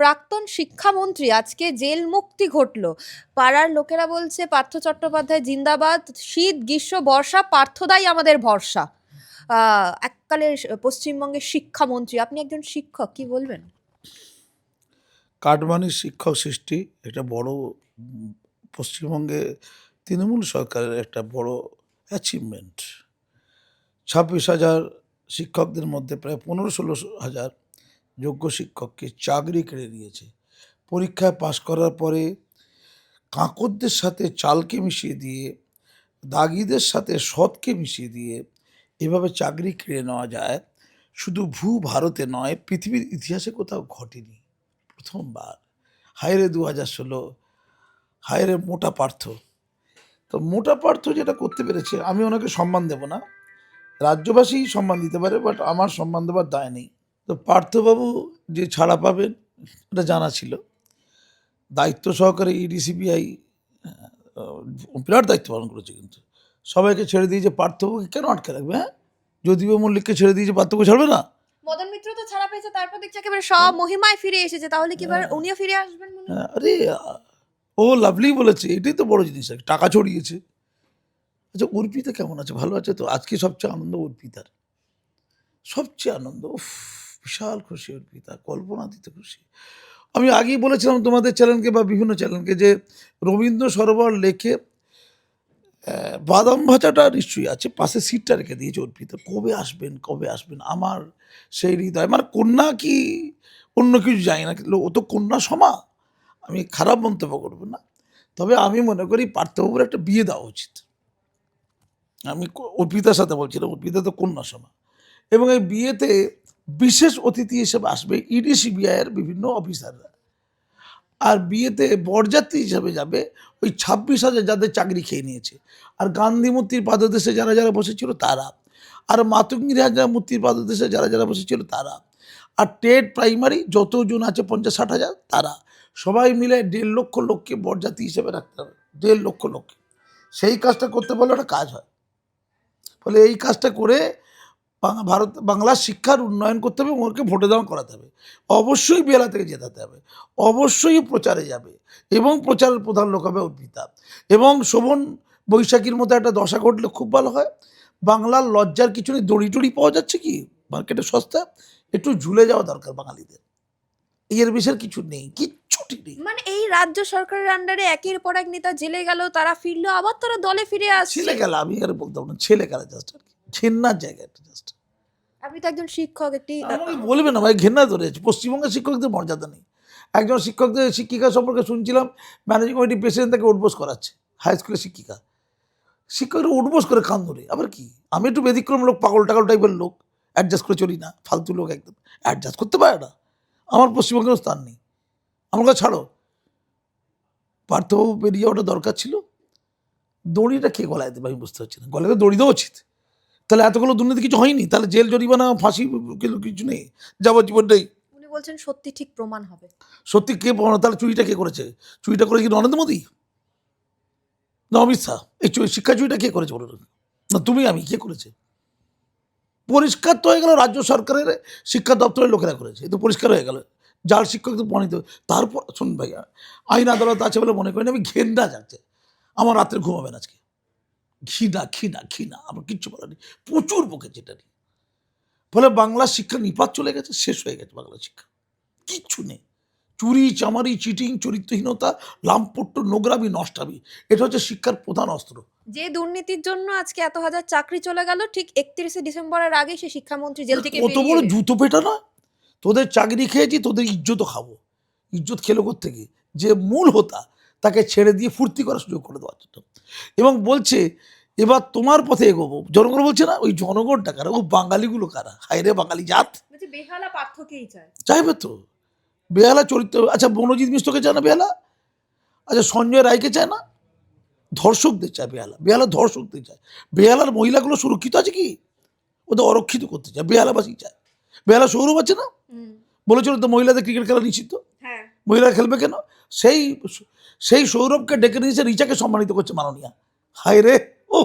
প্রাক্তন শিক্ষামন্ত্রী আজকে জেল মুক্তি ঘটলো। পাড়ার লোকেরা বলছে, পার্থ চট্টোপাধ্যায় জিন্দাবাদ, শীত, গ্রীষ্ম, বর্ষা, পার্থদাই আমাদের ভরসা। এককালের পশ্চিমবঙ্গের শিক্ষামন্ত্রী, আপনি একজন শিক্ষক, কি বলবেন? কাটমানির শিক্ষক সৃষ্টি এটা বড়, পশ্চিমবঙ্গে তৃণমূল সরকারের একটা বড় অ্যাচিভমেন্ট ছাব্বিশ হাজার শিক্ষকদের মধ্যে প্রায় পনেরো ষোলো হাজার যোগ্য শিক্ষককে চাকরি কেড়ে নিয়েছে। পরীক্ষায় পাশ করার পরে কাঁকরদের সাথে চালকে মিশিয়ে দিয়ে, দাগিদের সাথে সৎকে মিশিয়ে দিয়ে এভাবে চাকরি কেড়ে নেওয়া যায়। শুধু ভূ ভারতে নয়, পৃথিবীর ইতিহাসে কোথাও ঘটেনি। প্রথমবার। হায়রে দু হাজার ষোলো। হায়রে মোটা পার্থ। তো মোটা পার্থ যেটা করতে পেরেছে, আমি ওনাকে সম্মান দেব না। রাজ্যবাসী সম্মান দিতে পারে বাট আমার সম্মান দেওয়ার দায় নেই। পার্থবাবু যে ছাড়া পাবেন এটা জানা ছিল। দায়িত্ব সহকারে E ইডিসিবিআই বিরাট দায়িত্ব পালন করেছে কিন্তু। সবাইকে ছেড়ে দিয়েছে পার্থবাবুকে কেন আটকে রাখবে হ্যাঁ? যদিও মল্লিককে ছেড়ে দিয়েছে পার্থকে ছাড়বে না। মদন মিত্র তো ছাড়া পেয়েছে তারপর দেখছি একেবারে সব মহিমায় ফিরে এসেছে তাহলে কি এবার উনিও ফিরে আসবেন মনে হয়? হ্যাঁ, আরে ও লাভলি বলেছে এটাই তো বড় জিনিস আর কি। টাকা ছড়িয়েছে। আচ্ছা অর্পিতা কেমন আছে? ভালো আছে তো? আজকে সবচেয়ে আনন্দ অর্পিতার। সবচেয়ে আনন্দ উফ। বিশাল খুশি অর্পিতা কল্পনা দিতে খুশি। আমি আগেই বলেছিলাম তোমাদের চ্যানেলকে বা বিভিন্ন চ্যানেলকে যে রবীন্দ্র সরোবর লেখে বাদাম ভাজাটা নিশ্চয়ই আছে, পাশে সিটটা রেখে দিয়েছে অর্পিতা কবে আসবেন কবে আসবেন? আমার সেই হৃদয়। মানে কন্যা কি অন্য কিছু জানি না, কিন্তু ও তো কন্যা সমা। আমি খারাপ মন্তব্য করব না। তবে আমি মনে করি পার্থবাবুর একটা বিয়ে দেওয়া উচিত। আমি অর্পিতার সাথে বলছিলাম অর্পিতা তো কন্যা সমা। এবং এই বিয়েতে বিশেষ অতিথি হিসেবে আসবে ইডি সিবিআইয়ের বিভিন্ন অফিসাররা। আর বিয়েতে বরযাত্রী হিসাবে যাবে ওই ছাব্বিশ হাজার যাদের চাকরি খেয়ে নিয়েছে। আর গান্ধী মূর্তির পাদদেশে যারা যারা বসেছিল তারা। আর মাতঙ্গির হাজার মূর্তির পাদদেশে যারা যারা বসেছিল তারা। আর টেট প্রাইমারি যতজন আছে পঞ্চাশ ষাট হাজার তারা। সবাই মিলে দেড় লক্ষ লোককে বরযাত্রী হিসেবে রাখতে হবে। দেড় লক্ষ লোককে। সেই কাজটা করতে পারলে একটা কাজ হয়। ফলে এই কাজটা করে ভারত বাংলার শিক্ষার উন্নয়ন করতে হবে ওকে ভোটে দান করাতে হবে। অবশ্যই বেলা থেকে জেতাতে হবে। অবশ্যই প্রচারে যাবে এবং প্রচারের প্রধান লোক হবে অর্পিতা। এবং শোভন বৈশাখীর মতো একটা দশা ঘটলে খুব ভালো হয়। বাংলার লজ্জার কিছু নেই। দড়ি টড়ি পাওয়া যাচ্ছে কি? মার্কেটে সস্তা। একটু ঝুলে যাওয়া দরকার বাঙালিদের। এর বিষয়ের কিছু নেই কিচ্ছুটি নেই। মানে এই রাজ্য সরকারের আন্ডারে একের পর এক নেতা জেলে গেল তারা ফিরলো আবার তারা দলে ফিরে আসছে। ছেলে গেলা আমি আর বলতাম না ছেলে গেলা জাস্ট ঘেন্নার জায়গা একটা জাস্ট আপনি তো একজন শিক্ষক একটি আমাকে বলবে না ভাই ঘেন্না ধরেছে পশ্চিমবঙ্গের শিক্ষকদের মর্যাদা নেই। একজন শিক্ষকদের শিক্ষিকা সম্পর্কে শুনছিলাম ম্যানেজিং কমিটি প্রেসিডেন্ট তাকে উঠবোস করাচ্ছে হাই স্কুলের শিক্ষিকা। শিক্ষকরা উঠবোস করে কান ধরে। আবার কি? আমি একটু ব্যতিক্রম লোক পাগল টাগল টাইপের লোক। অ্যাডজাস্ট করে চলি না ফালতু লোক একদম। অ্যাডজাস্ট করতে পারে না। আমার পশ্চিমবঙ্গের স্থান নেই। আমার কাছে ছাড়ো। পার্থবাবু বেরিয়ে যাওয়াটা দরকার ছিল। দড়িটা কে গলায় দেবে আমি বুঝতে পারছি না। গলায় তো দড়ি দেওয়া উচিত। তাহলে এতগুলো দুর্নীতি কিছু হয়নি? তাহলে জেল জরিমানা ফাঁসি কিছু- নেই। যাবজ্জীবনটাই। উনি বলছেন সত্যি ঠিক প্রমাণ হবে। সত্যি কে প্রমাণ তাহলে চুরিটা কে করেছে? চুরিটা করে কি নরেন্দ্র মোদী? না অমিত শাহ? এই চুরি শিক্ষা চুরিটা কে করেছে বলুন? না তুমি আমি কে করেছে? পরিষ্কার তো হয়ে গেল রাজ্য সরকারের শিক্ষা দপ্তরের লোকেরা করেছে। এ তো পরিষ্কার হয়ে গেল। যার শিক্ষক তো প্রণীত তারপর শুনুন ভাইয়া আইন আদালত আছে বলে মনে করি না আমি ঘেন্না যাচ্ছে। আমার রাত্রে ঘুমাবেন আজকে। ঘৃণা ঘৃণা ঘৃণা আমার কিচ্ছু বলার নেই। প্রচুর বকেছে এটা নিয়ে ফলে বাংলা শিক্ষা নিপাত চলে গেছে শেষ হয়ে গেছে বাংলা শিক্ষা। কিচ্ছু নেই। চুরি চামারি চিটিং চরিত্রহীনতা লামপট্ট নোংরামি নষ্টামি এটা হচ্ছে শিক্ষার প্রধান অস্ত্র। যে দুর্নীতির জন্য আজকে এত হাজার চাকরি চলে গেল ঠিক একত্রিশে ডিসেম্বরের আগে সে শিক্ষামন্ত্রী জেল থেকে কত বড় জুতো পেটা না তোদের চাকরি খেয়েছি তোদের ইজ্জতও খাব। ইজ্জত খেলো থেকে যে মূল হোতা তাকে ছেড়ে দিয়ে ফুর্তি করার সুযোগ করে দেওয়ার জন্য। এবং বলছে এবার তোমার পথে এগোবো। জনগণ বলছে না ওই জনগণটা কারা? ও বাঙালিগুলো কারা? হায়রে বাঙালি জাত। বলছে বেহালা পার্থকেই চাইবে তো। বেহালা চরিত্র আচ্ছা বনজিৎ মিশ্রকে চায় না বেহালা? আচ্ছা সঞ্জয় রায়কে চায় না? ধর্ষকদের চায় বেহালা। বেহালা ধর্ষকদের চায়। বেহালার মহিলাগুলো সুরক্ষিত আছে কি? ওদের অরক্ষিত করতে চায় বেহালাবাসী চায়। বেহালা সৌরভ আছে না? বলেছিল তো মহিলাদের ক্রিকেট খেলা নিষিদ্ধ হ্যাঁ। মহিলারা খেলবে কেন? সেই সেই সৌরভকে ডেকে নিয়েছে রিচাকে সম্মানিত করছে মাননীয়া। হায় রে ও